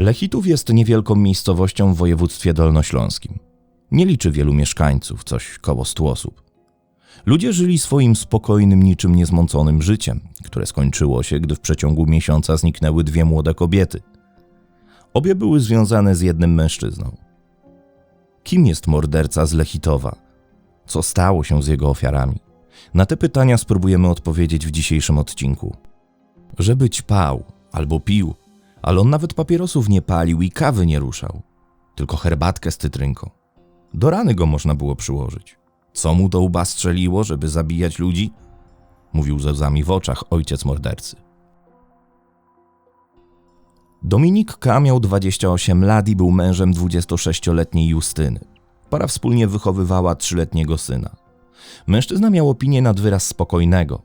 Lechitów jest niewielką miejscowością w województwie dolnośląskim. Nie liczy wielu mieszkańców, coś koło stu osób. Ludzie żyli swoim spokojnym, niczym niezmąconym życiem, które skończyło się, gdy w przeciągu miesiąca zniknęły dwie młode kobiety. Obie były związane z jednym mężczyzną. Kim jest morderca z Lechitowa? Co stało się z jego ofiarami? Na te pytania spróbujemy odpowiedzieć w dzisiejszym odcinku. Żeby ćpał albo pił, ale on nawet papierosów nie palił i kawy nie ruszał, tylko herbatkę z cytrynką. Do rany go można było przyłożyć. Co mu do łba strzeliło, żeby zabijać ludzi? Mówił ze łzami w oczach ojciec mordercy. Dominik K. miał 28 lat i był mężem 26-letniej Justyny. Para wspólnie wychowywała trzyletniego syna. Mężczyzna miał opinię nad wyraz spokojnego.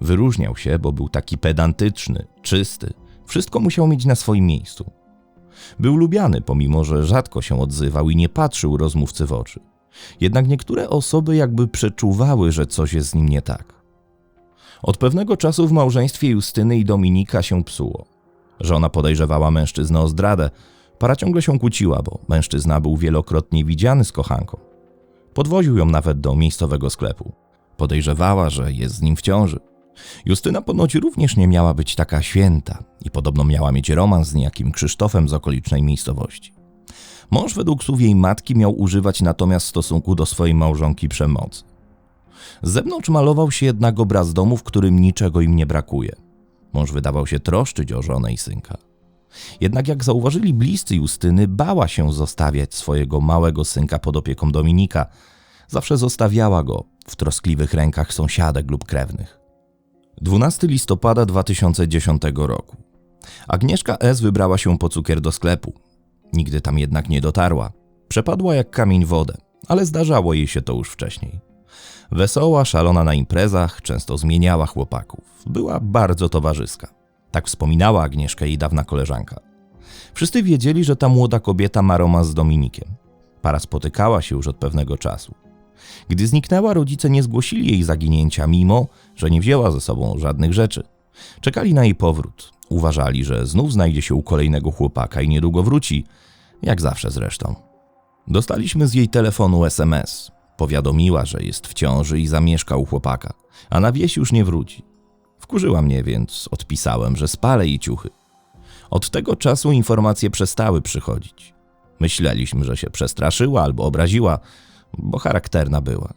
Wyróżniał się, bo był taki pedantyczny, czysty. Wszystko musiał mieć na swoim miejscu. Był lubiany, pomimo że rzadko się odzywał i nie patrzył rozmówcy w oczy. Jednak niektóre osoby jakby przeczuwały, że coś jest z nim nie tak. Od pewnego czasu w małżeństwie Justyny i Dominika się psuło. Żona podejrzewała mężczyznę o zdradę. Para ciągle się kłóciła, bo mężczyzna był wielokrotnie widziany z kochanką. Podwoził ją nawet do miejscowego sklepu. Podejrzewała, że jest z nim w ciąży. Justyna ponoć również nie miała być taka święta i podobno miała mieć romans z niejakim Krzysztofem z okolicznej miejscowości. Mąż według słów jej matki miał używać natomiast w stosunku do swojej małżonki przemocy. Z zewnątrz malował się jednak obraz domu, w którym niczego im nie brakuje. Mąż wydawał się troszczyć o żonę i synka. Jednak jak zauważyli bliscy Justyny, bała się zostawiać swojego małego synka pod opieką Dominika. Zawsze zostawiała go w troskliwych rękach sąsiadek lub krewnych. 12 listopada 2010 roku. Agnieszka S. wybrała się po cukier do sklepu. Nigdy tam jednak nie dotarła. Przepadła jak kamień wodę, ale zdarzało jej się to już wcześniej. Wesoła, szalona na imprezach, często zmieniała chłopaków. Była bardzo towarzyska. Tak wspominała Agnieszka jej dawna koleżanka. Wszyscy wiedzieli, że ta młoda kobieta ma romans z Dominikiem. Para spotykała się już od pewnego czasu. Gdy zniknęła, rodzice nie zgłosili jej zaginięcia, mimo że nie wzięła ze sobą żadnych rzeczy. Czekali na jej powrót. Uważali, że znów znajdzie się u kolejnego chłopaka i niedługo wróci, jak zawsze zresztą. Dostaliśmy z jej telefonu SMS. Powiadomiła, że jest w ciąży i zamieszka u chłopaka, a na wieś już nie wróci. Wkurzyła mnie, więc odpisałem, że spalę jej ciuchy. Od tego czasu informacje przestały przychodzić. Myśleliśmy, że się przestraszyła albo obraziła, bo charakterna była.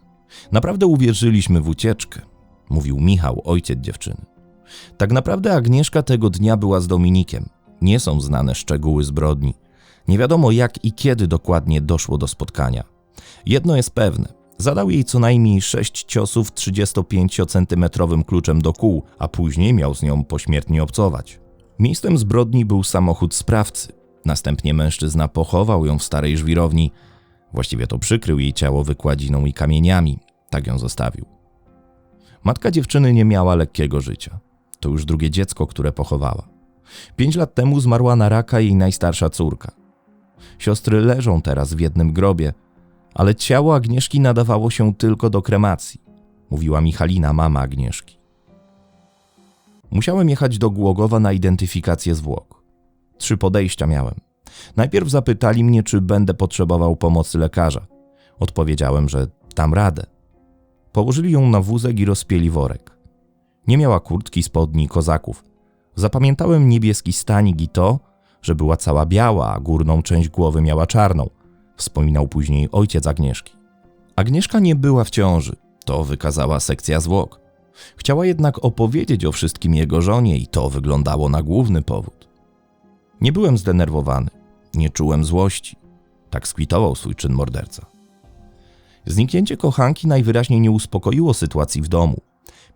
Naprawdę uwierzyliśmy w ucieczkę, mówił Michał, ojciec dziewczyny. Tak naprawdę Agnieszka tego dnia była z Dominikiem. Nie są znane szczegóły zbrodni. Nie wiadomo jak i kiedy dokładnie doszło do spotkania. Jedno jest pewne. Zadał jej co najmniej sześć ciosów 35-centymetrowym kluczem do kół, a później miał z nią pośmiertnie obcować. Miejscem zbrodni był samochód sprawcy. Następnie mężczyzna pochował ją w starej żwirowni. Właściwie to przykrył jej ciało wykładziną i kamieniami. Tak ją zostawił. Matka dziewczyny nie miała lekkiego życia. To już drugie dziecko, które pochowała. Pięć lat temu zmarła na raka jej najstarsza córka. Siostry leżą teraz w jednym grobie, ale ciało Agnieszki nadawało się tylko do kremacji, mówiła Michalina, mama Agnieszki. Musiałem jechać do Głogowa na identyfikację zwłok. Trzy podejścia miałem. Najpierw zapytali mnie, czy będę potrzebował pomocy lekarza. Odpowiedziałem, że tam radę. Położyli ją na wózek i rozpieli worek. Nie miała kurtki, spodni, kozaków. Zapamiętałem niebieski stanik i to, że była cała biała, a górną część głowy miała czarną, wspominał później ojciec Agnieszki. Agnieszka nie była w ciąży, to wykazała sekcja zwłok. Chciała jednak opowiedzieć o wszystkim jego żonie i to wyglądało na główny powód. Nie byłem zdenerwowany, nie czułem złości. Tak skwitował swój czyn morderca. Zniknięcie kochanki najwyraźniej nie uspokoiło sytuacji w domu.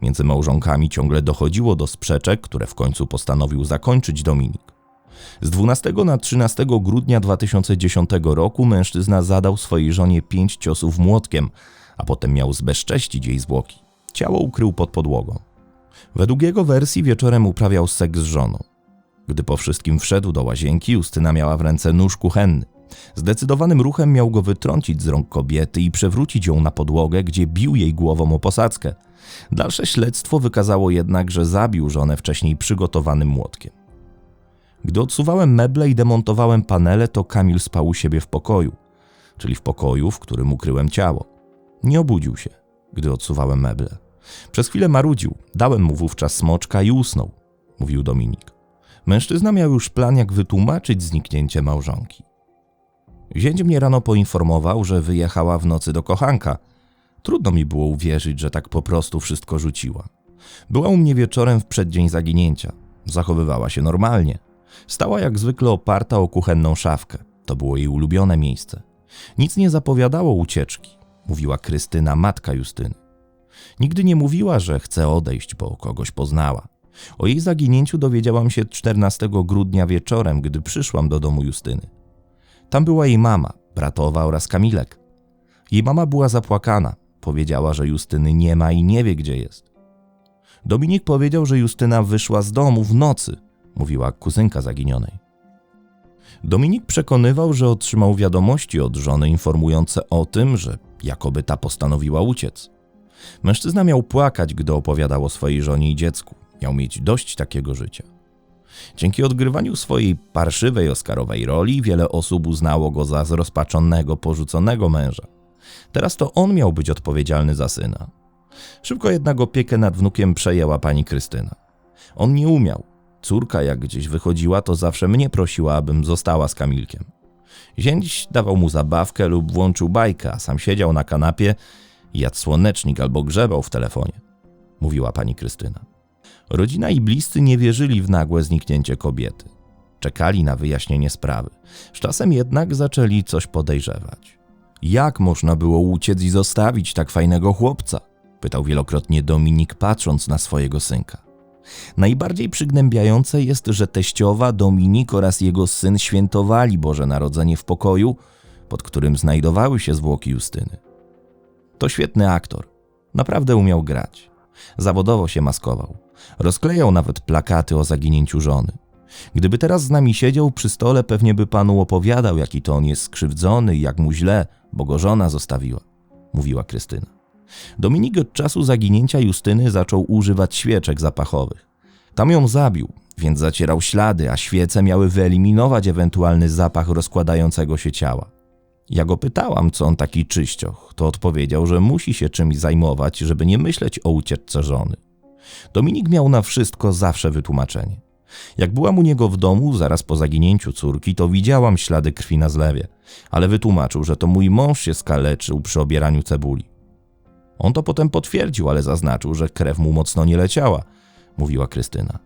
Między małżonkami ciągle dochodziło do sprzeczek, które w końcu postanowił zakończyć Dominik. Z 12 na 13 grudnia 2010 roku mężczyzna zadał swojej żonie pięć ciosów młotkiem, a potem miał zbezcześcić jej zwłoki. Ciało ukrył pod podłogą. Według jego wersji wieczorem uprawiał seks z żoną. Gdy po wszystkim wszedł do łazienki, Justyna miała w ręce nóż kuchenny. Zdecydowanym ruchem miał go wytrącić z rąk kobiety i przewrócić ją na podłogę, gdzie bił jej głową o posadzkę. Dalsze śledztwo wykazało jednak, że zabił żonę wcześniej przygotowanym młotkiem. Gdy odsuwałem meble i demontowałem panele, to Kamil spał u siebie w pokoju, czyli w pokoju, w którym ukryłem ciało. Nie obudził się, gdy odsuwałem meble. Przez chwilę marudził, dałem mu wówczas smoczka i usnął, mówił Dominik. Mężczyzna miał już plan, jak wytłumaczyć zniknięcie małżonki. Zięć mnie rano poinformował, że wyjechała w nocy do kochanka. Trudno mi było uwierzyć, że tak po prostu wszystko rzuciła. Była u mnie wieczorem w przeddzień zaginięcia. Zachowywała się normalnie. Stała jak zwykle oparta o kuchenną szafkę. To było jej ulubione miejsce. Nic nie zapowiadało ucieczki, mówiła Krystyna, matka Justyny. Nigdy nie mówiła, że chce odejść, bo kogoś poznała. O jej zaginięciu dowiedziałam się 14 grudnia wieczorem, gdy przyszłam do domu Justyny. Tam była jej mama, bratowa oraz Kamilek. Jej mama była zapłakana. Powiedziała, że Justyny nie ma i nie wie, gdzie jest. Dominik powiedział, że Justyna wyszła z domu w nocy, mówiła kuzynka zaginionej. Dominik przekonywał, że otrzymał wiadomości od żony informujące o tym, że jakoby ta postanowiła uciec. Mężczyzna miał płakać, gdy opowiadał o swojej żonie i dziecku. Miał mieć dość takiego życia. Dzięki odgrywaniu swojej parszywej Oscarowej roli, wiele osób uznało go za zrozpaczonego, porzuconego męża. Teraz to on miał być odpowiedzialny za syna. Szybko jednak opiekę nad wnukiem przejęła pani Krystyna. On nie umiał. Córka, jak gdzieś wychodziła, to zawsze mnie prosiła, abym została z Kamilkiem. Zięć dawał mu zabawkę lub włączył bajkę, a sam siedział na kanapie, jadł słonecznik albo grzebał w telefonie, mówiła pani Krystyna. Rodzina i bliscy nie wierzyli w nagłe zniknięcie kobiety. Czekali na wyjaśnienie sprawy. Z czasem jednak zaczęli coś podejrzewać. Jak można było uciec i zostawić tak fajnego chłopca? pytał wielokrotnie Dominik, patrząc na swojego synka. Najbardziej przygnębiające jest, że teściowa, Dominik oraz jego syn świętowali Boże Narodzenie w pokoju, pod którym znajdowały się zwłoki Justyny. To świetny aktor. Naprawdę umiał grać. Zawodowo się maskował. Rozklejał nawet plakaty o zaginięciu żony. Gdyby teraz z nami siedział przy stole, pewnie by panu opowiadał, jaki to on jest skrzywdzony i jak mu źle, bo go żona zostawiła, mówiła Krystyna. Dominik od czasu zaginięcia Justyny zaczął używać świeczek zapachowych. Tam ją zabił, więc zacierał ślady, a świece miały wyeliminować ewentualny zapach rozkładającego się ciała. Ja go pytałam, co on taki czyścioch, to odpowiedział, że musi się czymś zajmować, żeby nie myśleć o ucieczce żony. Dominik miał na wszystko zawsze wytłumaczenie. Jak byłam u niego w domu zaraz po zaginięciu córki, to widziałam ślady krwi na zlewie, ale wytłumaczył, że to mój mąż się skaleczył przy obieraniu cebuli. On to potem potwierdził, ale zaznaczył, że krew mu mocno nie leciała, mówiła Krystyna.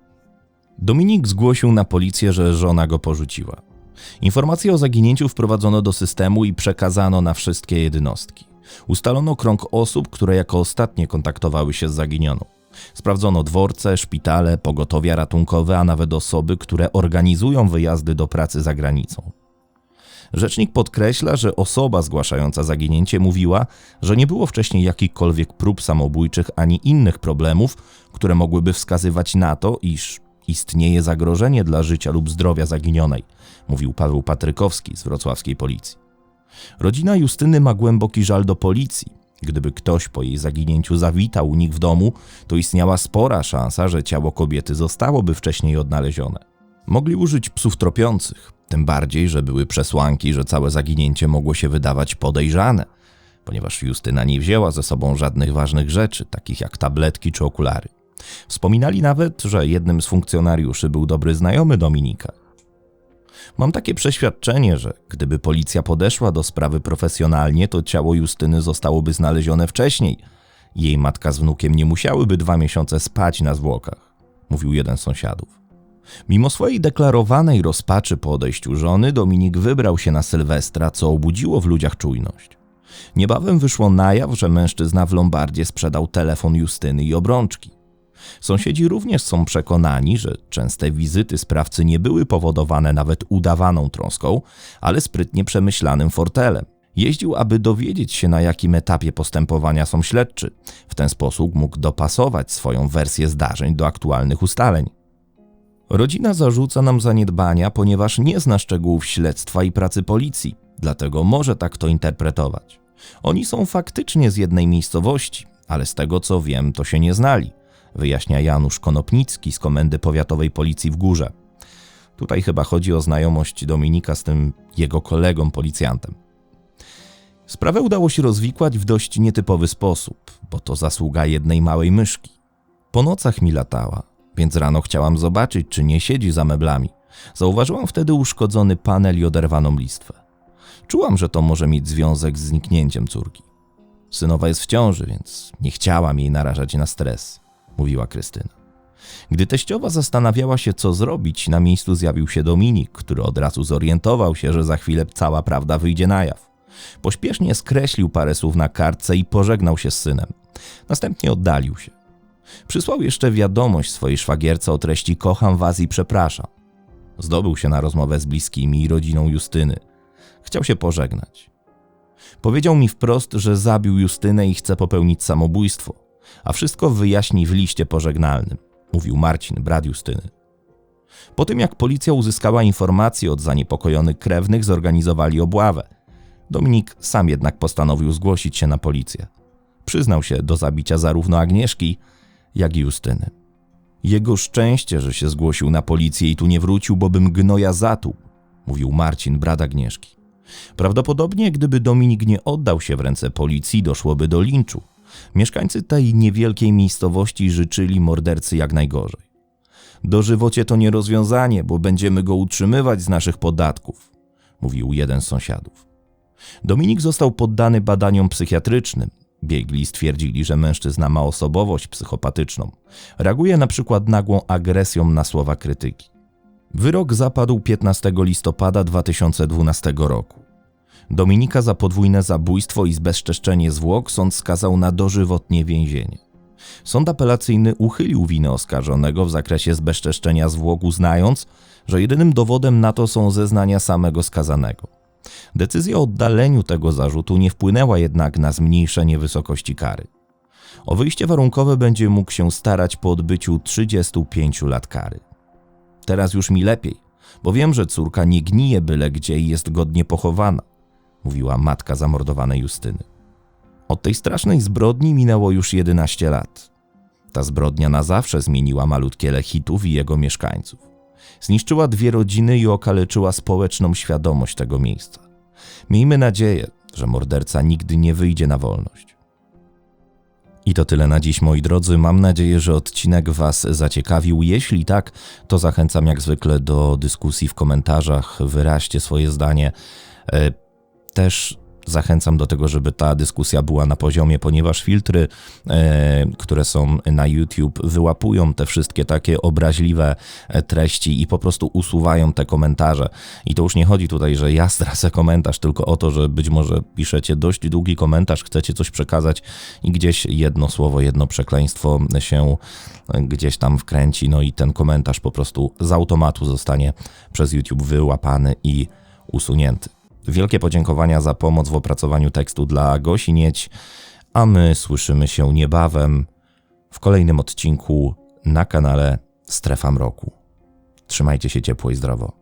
Dominik zgłosił na policję, że żona go porzuciła. Informacje o zaginięciu wprowadzono do systemu i przekazano na wszystkie jednostki. Ustalono krąg osób, które jako ostatnie kontaktowały się z zaginioną. Sprawdzono dworce, szpitale, pogotowia ratunkowe, a nawet osoby, które organizują wyjazdy do pracy za granicą. Rzecznik podkreśla, że osoba zgłaszająca zaginięcie mówiła, że nie było wcześniej jakichkolwiek prób samobójczych ani innych problemów, które mogłyby wskazywać na to, iż istnieje zagrożenie dla życia lub zdrowia zaginionej, mówił Paweł Patrykowski z wrocławskiej policji. Rodzina Justyny ma głęboki żal do policji. Gdyby ktoś po jej zaginięciu zawitał u nich w domu, to istniała spora szansa, że ciało kobiety zostałoby wcześniej odnalezione. Mogli użyć psów tropiących, tym bardziej, że były przesłanki, że całe zaginięcie mogło się wydawać podejrzane, ponieważ Justyna nie wzięła ze sobą żadnych ważnych rzeczy, takich jak tabletki czy okulary. Wspominali nawet, że jednym z funkcjonariuszy był dobry znajomy Dominika. Mam takie przeświadczenie, że gdyby policja podeszła do sprawy profesjonalnie, to ciało Justyny zostałoby znalezione wcześniej. Jej matka z wnukiem nie musiałyby dwa miesiące spać na zwłokach, mówił jeden z sąsiadów. Mimo swojej deklarowanej rozpaczy po odejściu żony, Dominik wybrał się na Sylwestra, co obudziło w ludziach czujność. Niebawem wyszło na jaw, że mężczyzna w Lombardzie sprzedał telefon Justyny i obrączki. Sąsiedzi również są przekonani, że częste wizyty sprawcy nie były powodowane nawet udawaną troską, ale sprytnie przemyślanym fortelem. Jeździł, aby dowiedzieć się, na jakim etapie postępowania są śledczy. W ten sposób mógł dopasować swoją wersję zdarzeń do aktualnych ustaleń. Rodzina zarzuca nam zaniedbania, ponieważ nie zna szczegółów śledztwa i pracy policji, dlatego może tak to interpretować. Oni są faktycznie z jednej miejscowości, ale z tego co wiem, to się nie znali wyjaśnia Janusz Konopnicki z Komendy Powiatowej Policji w Górze. Tutaj chyba chodzi o znajomość Dominika z tym jego kolegą policjantem. Sprawę udało się rozwikłać w dość nietypowy sposób, bo to zasługa jednej małej myszki. Po nocach mi latała, więc rano chciałam zobaczyć, czy nie siedzi za meblami. Zauważyłam wtedy uszkodzony panel i oderwaną listwę. Czułam, że to może mieć związek z zniknięciem córki. Synowa jest w ciąży, więc nie chciałam jej narażać na stres, mówiła Krystyna. Gdy teściowa zastanawiała się, co zrobić, na miejscu zjawił się Dominik, który od razu zorientował się, że za chwilę cała prawda wyjdzie na jaw. Pośpiesznie skreślił parę słów na kartce i pożegnał się z synem. Następnie oddalił się. Przysłał jeszcze wiadomość swojej szwagierce o treści Kocham was i przepraszam. Zdobył się na rozmowę z bliskimi i rodziną Justyny. Chciał się pożegnać. Powiedział mi wprost, że zabił Justynę i chce popełnić samobójstwo, a wszystko wyjaśni w liście pożegnalnym, mówił Marcin, brat Justyny. Po tym jak policja uzyskała informacje od zaniepokojonych krewnych, zorganizowali obławę. Dominik sam jednak postanowił zgłosić się na policję. Przyznał się do zabicia zarówno Agnieszki, jak i Justyny. Jego szczęście, że się zgłosił na policję i tu nie wrócił, bo bym gnoja zatłuł, mówił Marcin, brat Agnieszki. Prawdopodobnie, gdyby Dominik nie oddał się w ręce policji, doszłoby do linczu. Mieszkańcy tej niewielkiej miejscowości życzyli mordercy jak najgorzej. Dożywocie to nie rozwiązanie, bo będziemy go utrzymywać z naszych podatków, mówił jeden z sąsiadów. Dominik został poddany badaniom psychiatrycznym. Biegli stwierdzili, że mężczyzna ma osobowość psychopatyczną. Reaguje na przykład nagłą agresją na słowa krytyki. Wyrok zapadł 15 listopada 2012 roku. Dominika za podwójne zabójstwo i zbezczeszczenie zwłok sąd skazał na dożywotnie więzienie. Sąd apelacyjny uchylił winę oskarżonego w zakresie zbezczeszczenia zwłok, uznając, że jedynym dowodem na to są zeznania samego skazanego. Decyzja o oddaleniu tego zarzutu nie wpłynęła jednak na zmniejszenie wysokości kary. O wyjście warunkowe będzie mógł się starać po odbyciu 35 lat kary. Teraz już mi lepiej, bo wiem, że córka nie gnije byle gdzie i jest godnie pochowana, mówiła matka zamordowanej Justyny. Od tej strasznej zbrodni minęło już 11 lat. Ta zbrodnia na zawsze zmieniła malutkie Lechitów i jego mieszkańców. Zniszczyła dwie rodziny i okaleczyła społeczną świadomość tego miejsca. Miejmy nadzieję, że morderca nigdy nie wyjdzie na wolność. I to tyle na dziś, moi drodzy. Mam nadzieję, że odcinek Was zaciekawił. Jeśli tak, to zachęcam jak zwykle do dyskusji w komentarzach. Wyraźcie swoje zdanie. Też zachęcam do tego, żeby ta dyskusja była na poziomie, ponieważ filtry, e, które są na YouTube, wyłapują te wszystkie takie obraźliwe e, treści i po prostu usuwają te komentarze. I to już nie chodzi tutaj, że ja stracę komentarz, tylko o to, że być może piszecie dość długi komentarz, chcecie coś przekazać i gdzieś jedno słowo, jedno przekleństwo się e, gdzieś tam wkręci, no i ten komentarz po prostu z automatu zostanie przez YouTube wyłapany i usunięty. Wielkie podziękowania za pomoc w opracowaniu tekstu dla Gosi a my słyszymy się niebawem w kolejnym odcinku na kanale Strefa Mroku. Trzymajcie się ciepło i zdrowo.